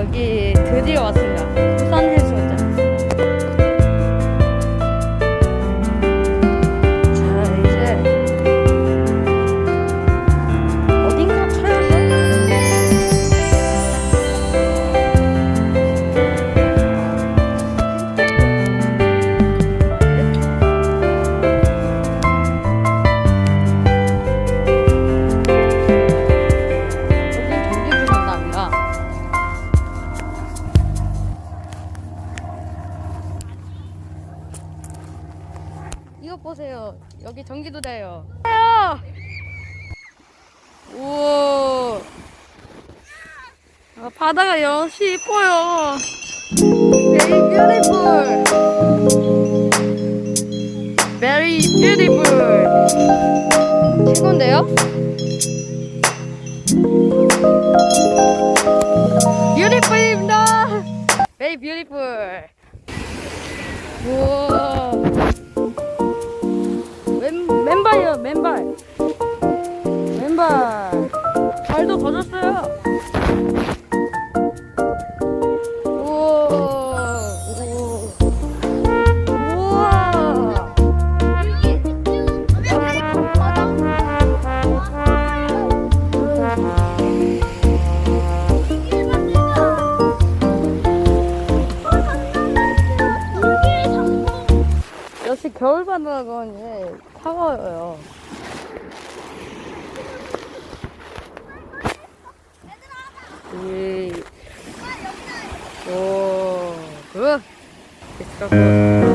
여기 드디어 왔습니다. 이거 보세요. 여기 전기도 돼요. 우와. 아, 바다가 역시 이뻐요. Very beautiful. Very beautiful. 최고인데요? beautiful입니다. Very beautiful. 우와. 맨, 맨발이요, 맨발. 맨발. 발도 걷었어요. 역시 겨울 바다가 이제 차가워요. 이, 오, 굿. Let's go.